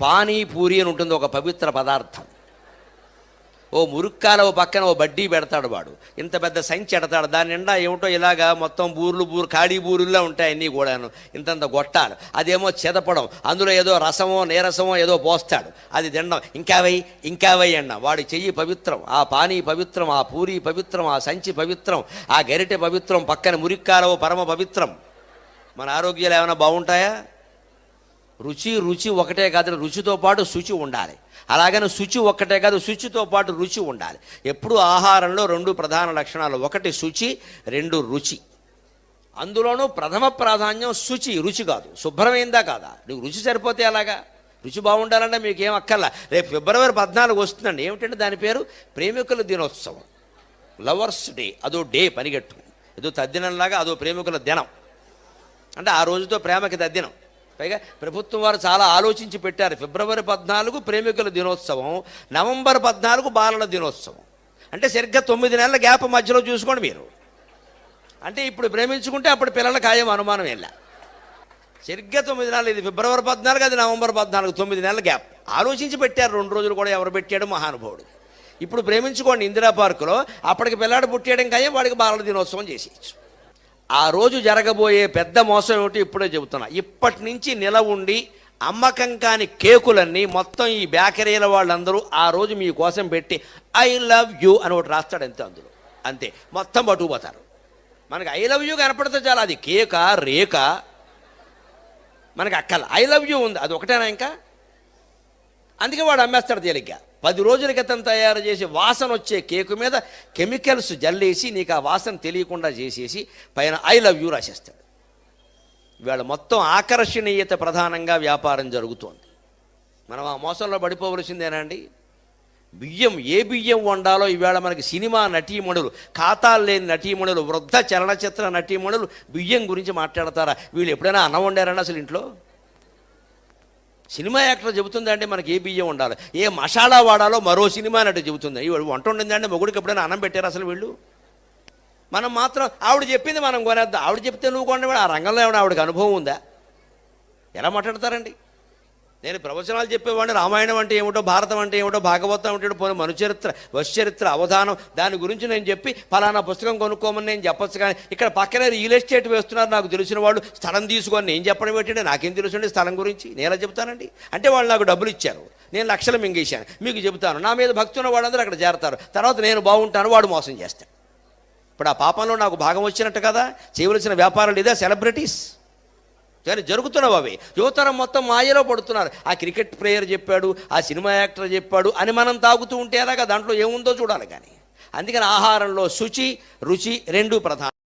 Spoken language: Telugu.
పానీపూరి అని ఉంటుంది ఒక పవిత్ర పదార్థం. ఓ మురుక్కాల ఓ పక్కన ఓ బడ్డీ పెడతాడు వాడు. ఇంత పెద్ద సంచి ఎడతాడు. దాని నిండా ఏమిటో ఇలాగా మొత్తం బూర్లు బూరు ఖాళీ బూరుల్లో ఉంటాయి అన్నీ కూడాను. ఇంతంత గొట్టాలు. అదేమో చెదపడం. అందులో ఏదో రసమో నీరసమో ఏదో పోస్తాడు. అది తినడం. ఇంకా వెయ్యి ఇంకా వెయ్యి అన్న. వాడు చెయ్యి పవిత్రం. ఆ పానీ పవిత్రం ఆ పూరి పవిత్రం ఆ సంచి పవిత్రం ఆ గరిటె పవిత్రం పక్కన మురిక్కాలవో పరమ పవిత్రం. మన ఆరోగ్యాలు ఏమైనా బాగుంటాయా? రుచి రుచి ఒకటే కాదు రుచితో పాటు శుచి ఉండాలి. అలాగని శుచి ఒక్కటే కాదు శుచితో పాటు రుచి ఉండాలి. ఎప్పుడు ఆహారంలో రెండు ప్రధాన లక్షణాలు. ఒకటి శుచి రెండు రుచి. అందులోనూ ప్రథమ ప్రాధాన్యం శుచి రుచి కాదు. శుభ్రమైందా కాదా? నీకు రుచి సరిపోతే అలాగా రుచి బాగుండాలంటే మీకు ఏం అక్కర్లా. రేపు ఫిబ్రవరి పద్నాలుగు వస్తుందండి. ఏమిటంటే దాని పేరు? ప్రేమికుల దినోత్సవం. Lovers day. అదో డే పనిగట్టు ఏదో తద్దినంలాగా అదో ప్రేమికుల దినం. అంటే ఆ రోజుతో ప్రేమకి తద్దినం. పైగా ప్రభుత్వం వారు చాలా ఆలోచించి పెట్టారు. ఫిబ్రవరి పద్నాలుగు ప్రేమికుల దినోత్సవం నవంబర్ పద్నాలుగు బాలల దినోత్సవం. అంటే సరిగ్గా తొమ్మిది నెలల గ్యాప్ మధ్యలో చూసుకోండి మీరు. అంటే ఇప్పుడు ప్రేమించుకుంటే అప్పుడు పిల్లల ఖాయం అనుమానం వెళ్ళా సరిగ్గా తొమ్మిది నెలలు ఇది ఫిబ్రవరి పద్నాలుగు అది నవంబర్ పద్నాలుగు తొమ్మిది నెలల గ్యాప్. ఆలోచించి పెట్టారు. రెండు రోజులు కూడా ఎవరు పెట్టాడు? మహానుభావుడు. ఇప్పుడు ప్రేమించుకోండి ఇందిరా పార్కులో అప్పటికి పిల్లాడు పుట్టేయడం ఖాయం వాడికి బాలల దినోత్సవం చేసేయచ్చు. ఆ రోజు జరగబోయే పెద్ద మోసం ఏమిటి ఇప్పుడే చెబుతున్నా. ఇప్పటి నుంచి నిల ఉండి అమ్మకం కాని కేకులన్నీ మొత్తం ఈ బేకరీల వాళ్ళందరూ ఆ రోజు మీ కోసం పెట్టి ఐ లవ్ యూ అని ఒకటి రాస్తాడు అంతే అందులో. అంతే. మొత్తం పట్టుకుపోతారు. మనకి ఐ లవ్ యూ కనపడితే చాలా. అది కేక రేక? మనకి అక్కల. ఐ లవ్ యూ ఉంది. అది ఒకటేనా ఇంకా? అందుకే వాడు అమ్మేస్తాడు తేలిగ్గా. పది రోజుల క్రితం తయారు చేసి వాసన వచ్చే కేకు మీద కెమికల్స్ జల్లేసి నీకు ఆ వాసన తెలియకుండా చేసేసి పైన ఐ లవ్ యూ రాసేస్తాడు. ఇవాళ మొత్తం ఆకర్షణీయత ప్రధానంగా వ్యాపారం జరుగుతోంది. మనం ఆ మోసంలో పడిపోవలసిందేనండి? బియ్యం ఏ బియ్యం వండాలో ఈవేళ మనకి సినిమా నటీమణులు ఖాతాలు లేని నటీమణులు వృద్ధ చలనచిత్ర నటీమణులు బియ్యం గురించి మాట్లాడతారా? వీళ్ళు ఎప్పుడైనా అన్నం వండారండి అసలు ఇంట్లో? సినిమా యాక్టర్ చెబుతుందంటే మనకి ఏ బియ్యం ఉండాలి? ఏ మసాలా వాడాలో మరో సినిమా నటు చెబుతుంది. ఇవాడు వంట ఉండిందంటే మొగుడికి ఎప్పుడైనా అన్నం పెట్టారు అసలు వీళ్ళు? మనం మాత్రం ఆవిడ చెప్పింది మనం కొనేద్దాం. ఆవిడ చెప్తే నువ్వు కొనేవాడు ఆ రంగంలో ఏమైనా ఆవిడకి అనుభవం ఉందా? ఎలా మాట్లాడతారండి? నేను ప్రవచనాలు చెప్పేవాడిని రామాయణం అంటే ఏమిటో భారతం అంటే ఏమిటో భాగవతం అంటే పోనీ మనుచరిత్ర వశ్చరిత్ర అవధానం దాని గురించి నేను చెప్పి ఫలానా పుస్తకం కొనుక్కోమని నేను చెప్పొచ్చు కానీ ఇక్కడ పక్కనే రియల్ ఎస్టేట్ వేస్తున్నారు నాకు తెలిసిన వాళ్ళు. స్థలం తీసుకొని నేను చెప్పడం ఏంటంటే నాకేం తెలుసండి స్థలం గురించి? నేను ఎలా చెప్తానండి అంటే వాళ్ళు నాకు డబ్బులు ఇచ్చారు. నేను లక్షలు మింగేశాను. మీకు చెబుతాను. నా మీద భక్తున్న వాళ్ళందరూ అక్కడ చేరతారు. తర్వాత నేను బాగుంటాను వాడు మోసం చేస్తాడు. ఇప్పుడు ఆ పాపంలో నాకు భాగం వచ్చినట్టు కదా? చేయవలసిన వ్యాపారాలు ఇదే సెలబ్రిటీస్ కానీ జరుగుతున్నావు అవి. యువతరం మొత్తం మాయలో పడుతున్నారు. ఆ క్రికెట్ ప్లేయర్ చెప్పాడు ఆ సినిమా యాక్టర్ చెప్పాడు అని మనం తాగుతూ ఉంటేదాకా దాంట్లో ఏముందో చూడాలి కానీ. అందుకని ఆహారంలో శుచి రుచి రెండు ప్రధానం.